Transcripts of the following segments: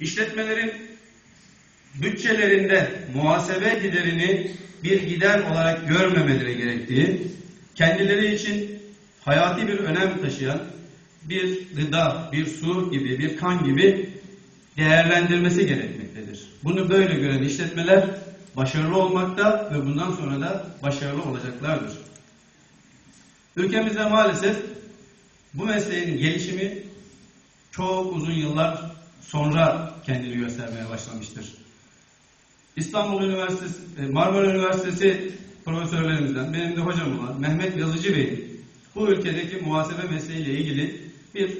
İşletmelerin bütçelerinde muhasebe giderini bir gider olarak görmemeleri gerektiği, kendileri için hayati bir önem taşıyan bir gıda, bir su gibi, bir kan gibi değerlendirmesi gerekmektedir. Bunu böyle gören işletmeler başarılı olmakta ve bundan sonra da başarılı olacaklardır. Ülkemizde maalesef bu mesleğin gelişimi çok uzun yıllar sonra kendini göstermeye başlamıştır. İstanbul Üniversitesi, e, Marmara Üniversitesi profesörlerimizden, benim de hocam olan Mehmet Yazıcı Bey, bu ülkedeki muhasebe mesleğiyle ilgili bir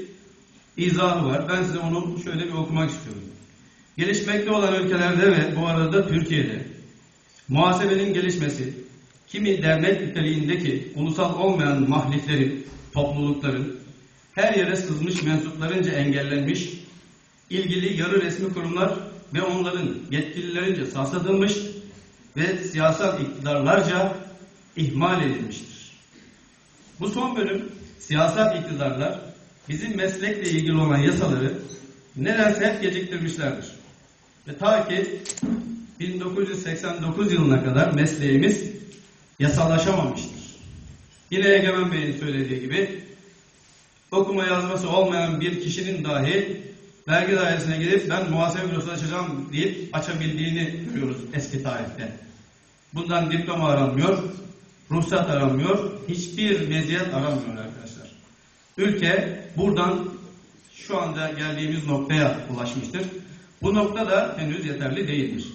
izahı var. Ben size onu şöyle bir okumak istiyorum. Gelişmekte olan ülkelerde ve bu arada Türkiye'de muhasebenin gelişmesi, kimi dernek niteliğindeki ulusal olmayan mahliflerin, toplulukların, her yere sızmış mensuplarınca engellenmiş, ilgili yarı resmi kurumlar ve onların yetkililerince sasladılmış ve siyasal iktidarlarca ihmal edilmiştir. Bu son bölüm siyasal iktidarlar bizim meslekle ilgili olan yasaları nedense hep geciktirmişlerdir. Ve ta ki 1989 yılına kadar mesleğimiz yasallaşamamıştır. Yine Egemen Bey'in söylediği gibi okuma yazması olmayan bir kişinin dahi vergi dairesine gidip ben muhasebe bürosu açacağım deyip açabildiğini görüyoruz eski tarihte. Bundan diploma aranmıyor, ruhsat aranmıyor, hiçbir meziyet aranmıyor arkadaşlar. Ülke buradan şu anda geldiğimiz noktaya ulaşmıştır. Bu nokta da henüz yeterli değildir.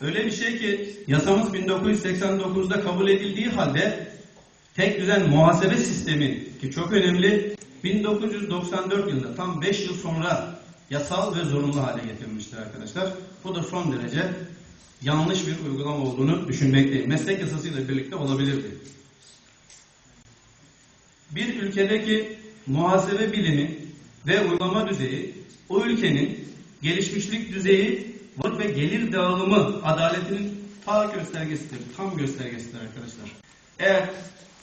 Öyle bir şey ki yasamız 1989'da kabul edildiği halde tek düzen muhasebe sistemi ki çok önemli 1994 yılında tam 5 yıl sonra yasal ve zorunlu hale getirilmiştir arkadaşlar. Bu da son derece yanlış bir uygulama olduğunu düşünmekteyim. Meslek yasasıyla birlikte olabilirdi. Bir ülkedeki muhasebe bilimi ve uygulama düzeyi o ülkenin gelişmişlik düzeyi ve gelir dağılımı adaletinin ta göstergesidir, tam göstergesidir arkadaşlar. Eğer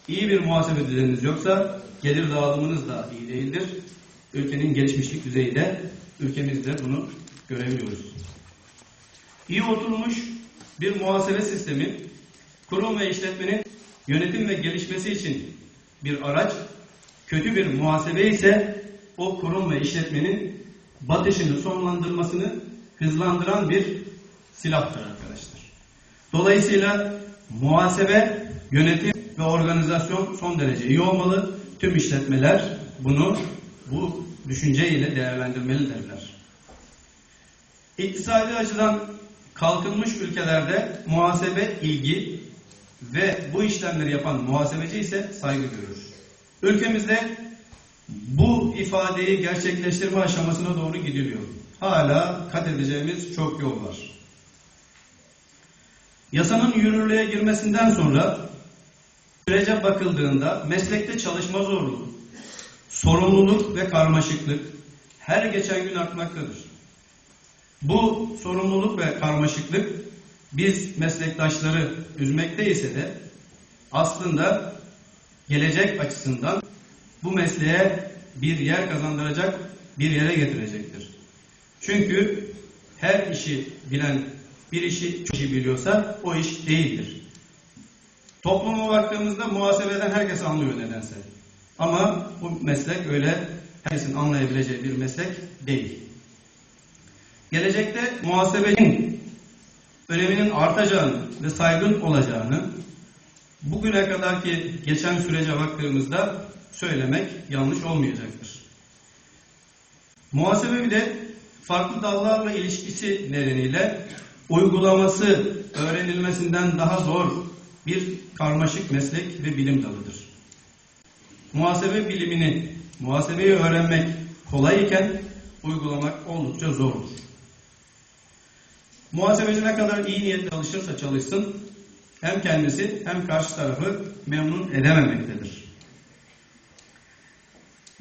iyi bir muhasebe düzeniniz yoksa gelir dağılımınız da iyi değildir. Ülkenin gelişmişlik düzeyi de ülkemizde bunu görebiliyoruz. İyi oturmuş bir muhasebe sistemi kurum ve işletmenin yönetim ve gelişmesi için bir araç, kötü bir muhasebe ise o kurum ve işletmenin batışını sonlandırmasını hızlandıran bir silahtır arkadaşlar. Dolayısıyla muhasebe, yönetim ve organizasyon son derece iyi olmalı. Tüm işletmeler bunu bu düşünceyle değerlendirmelidirler. İktisadi açıdan kalkınmış ülkelerde muhasebe ilgi ve bu işlemleri yapan muhasebeci ise saygı görür. Ülkemizde bu ifadeyi gerçekleştirme aşamasına doğru gidiliyor. Hala kat edeceğimiz çok yol var. Yasanın yürürlüğe girmesinden sonra sürece bakıldığında meslekte çalışma zorluğu, sorumluluk ve karmaşıklık her geçen gün artmaktadır. Bu sorumluluk ve karmaşıklık biz meslektaşları üzmekte ise de aslında gelecek açısından bu mesleğe bir yer kazandıracak, bir yere getirecektir. Çünkü her işi bilen bir işi çok iyi biliyorsa o iş değildir. Topluma baktığımızda muhasebeden herkes anlıyor nedense. Ama bu meslek öyle herkesin anlayabileceği bir meslek değil. Gelecekte muhasebenin öneminin artacağını ve saygın olacağını bugüne kadarki geçen sürece baktığımızda söylemek yanlış olmayacaktır. Muhasebe bir de farklı dallarla ilişkisi nedeniyle uygulaması öğrenilmesinden daha zor bir karmaşık meslek ve bilim dalıdır. Muhasebe bilimini, muhasebeyi öğrenmek kolay iken uygulamak oldukça zordur. Muhasebeci ne kadar iyi niyetle çalışırsa çalışsın hem kendisi hem karşı tarafı memnun edememektedir.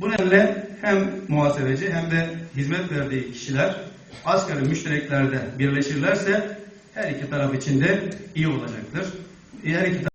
Bu nedenle hem muhasebeci hem de hizmet verdiği kişiler asgari müştereklerde birleşirlerse her iki taraf için de iyi olacaktır. Her iki